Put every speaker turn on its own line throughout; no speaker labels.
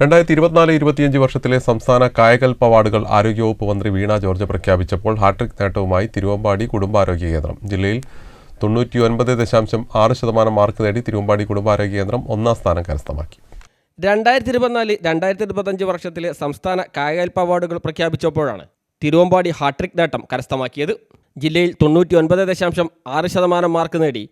രണ്ടായിരത്തി ഇരുപത്തിനാല് ഇരുപത്തിയഞ്ച് വർഷത്തിലെ സംസ്ഥാന കായകൽപ്പ അവാർഡുകൾ ആരോഗ്യവകുപ്പ് മന്ത്രി വീണ ജോർജ് പ്രഖ്യാപിച്ചപ്പോൾ ഹാട്രിക് നേട്ടവുമായി തിരുവമ്പാടി കുടുംബാരോഗ്യ കേന്ദ്രം. ജില്ലയിൽ തൊണ്ണൂറ്റി ഒൻപത് ദശാംശം ആറ് ശതമാനം മാർക്ക് നേടി തിരുവമ്പാടി കുടുംബാരോഗ്യ കേന്ദ്രം ഒന്നാം സ്ഥാനം കരസ്ഥമാക്കി.
രണ്ടായിരത്തി ഇരുപത്തിനാല് രണ്ടായിരത്തി ഇരുപത്തഞ്ച് വർഷത്തിലെ സംസ്ഥാന കായകൽപ്പ അവാർഡുകൾ പ്രഖ്യാപിച്ചപ്പോഴാണ് തിരുവമ്പാടി ഹാട്രിക് നേട്ടം കരസ്ഥമാക്കിയത്. ജില്ലയിൽ തൊണ്ണൂറ്റി ഒൻപത് ദശാംശം ആറ് ശതമാനം മാർക്ക് നേടി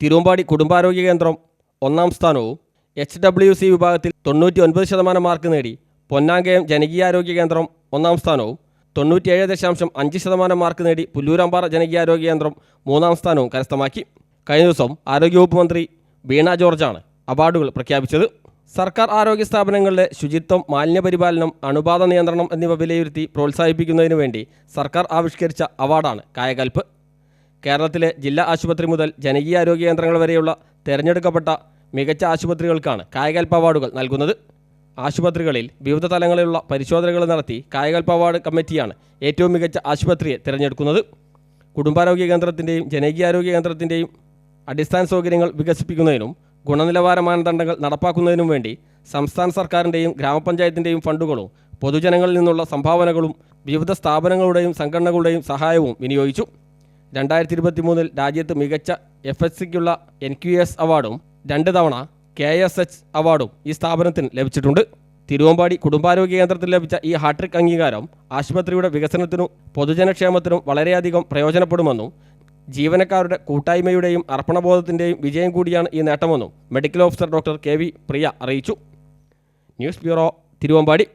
തിരുവമ്പാടി കുടുംബാരോഗ്യ കേന്ദ്രം ഒന്നാം സ്ഥാനവും എച്ച് ഡബ്ല്യു സി വിഭാഗത്തിൽ തൊണ്ണൂറ്റി ഒൻപത് ശതമാനം മാർക്ക് നേടി. പൊന്നാങ്കയം ജനകീയാരോഗ്യ കേന്ദ്രം ഒന്നാം സ്ഥാനവും തൊണ്ണൂറ്റിയേഴ് ദശാംശം അഞ്ച് ശതമാനം മാർക്ക് നേടി പുല്ലൂരാമ്പാറ ജനകീയാരോഗ്യ കേന്ദ്രം മൂന്നാം സ്ഥാനവും കരസ്ഥമാക്കി. കഴിഞ്ഞ ദിവസം ആരോഗ്യവകുപ്പ് മന്ത്രി വീണ ജോർജാണ് അവാർഡുകൾ പ്രഖ്യാപിച്ചത്. സർക്കാർ ആരോഗ്യ സ്ഥാപനങ്ങളുടെ ശുചിത്വം മാലിന്യപരിപാലനം അണുബാധ നിയന്ത്രണം എന്നിവ വിലയിരുത്തി പ്രോത്സാഹിപ്പിക്കുന്നതിനു വേണ്ടി സർക്കാർ ആവിഷ്കരിച്ച അവാർഡാണ് കായകൽപ്പ്. കേരളത്തിലെ ജില്ലാ ആശുപത്രി മുതൽ ജനകീയ ആരോഗ്യ കേന്ദ്രങ്ങൾ വരെയുള്ള തിരഞ്ഞെടുക്കപ്പെട്ട മികച്ച ആശുപത്രികൾക്കാണ് കായകൽപ്പ അവാർഡുകൾ നൽകുന്നത്. ആശുപത്രികളിൽ വിവിധ തലങ്ങളിലുള്ള പരിശോധനകൾ നടത്തി കായകൽപ്പ അവാർഡ് കമ്മിറ്റിയാണ് ഏറ്റവും മികച്ച ആശുപത്രിയെ തിരഞ്ഞെടുക്കുന്നത്. കുടുംബാരോഗ്യ കേന്ദ്രത്തിന്റെയും ജനകീയാരോഗ്യ കേന്ദ്രത്തിന്റെയും അടിസ്ഥാന സൗകര്യങ്ങൾ വികസിപ്പിക്കുന്നതിനും ഗുണനിലവാര മാനദണ്ഡങ്ങൾ നടപ്പാക്കുന്നതിനും വേണ്ടി സംസ്ഥാന സർക്കാരിന്റെയും ഗ്രാമപഞ്ചായത്തിന്റെയും ഫണ്ടുകളും പൊതുജനങ്ങളിൽ നിന്നുള്ള സംഭാവനകളും വിവിധ സ്ഥാപനങ്ങളുടെയും സംഘടനകളുടെയും സഹായവും വിനിയോഗിച്ചു. രണ്ടായിരത്തി ഇരുപത്തി മൂന്നിൽ രാജ്യത്ത് മികച്ച എഫ് എസ് സിക്കുള്ള എൻ ക്യു എസ് അവാർഡും രണ്ട് തവണ കെ എസ് എച്ച് അവാർഡും ഈ സ്ഥാപനത്തിന് ലഭിച്ചിട്ടുണ്ട്. തിരുവമ്പാടി കുടുംബാരോഗ്യ കേന്ദ്രത്തിൽ ലഭിച്ച ഈ ഹാട്രിക് അംഗീകാരം ആശുപത്രിയുടെ വികസനത്തിനും പൊതുജനക്ഷേമത്തിനും വളരെയധികം പ്രയോജനപ്പെടുമെന്നും ജീവനക്കാരുടെ കൂട്ടായ്മയുടെയും അർപ്പണബോധത്തിന്റെയും വിജയം കൂടിയാണ് ഈ നേട്ടമെന്നും medical officer doctor K V Priya അറിയിച്ചു. News bureau Thiruvambadi.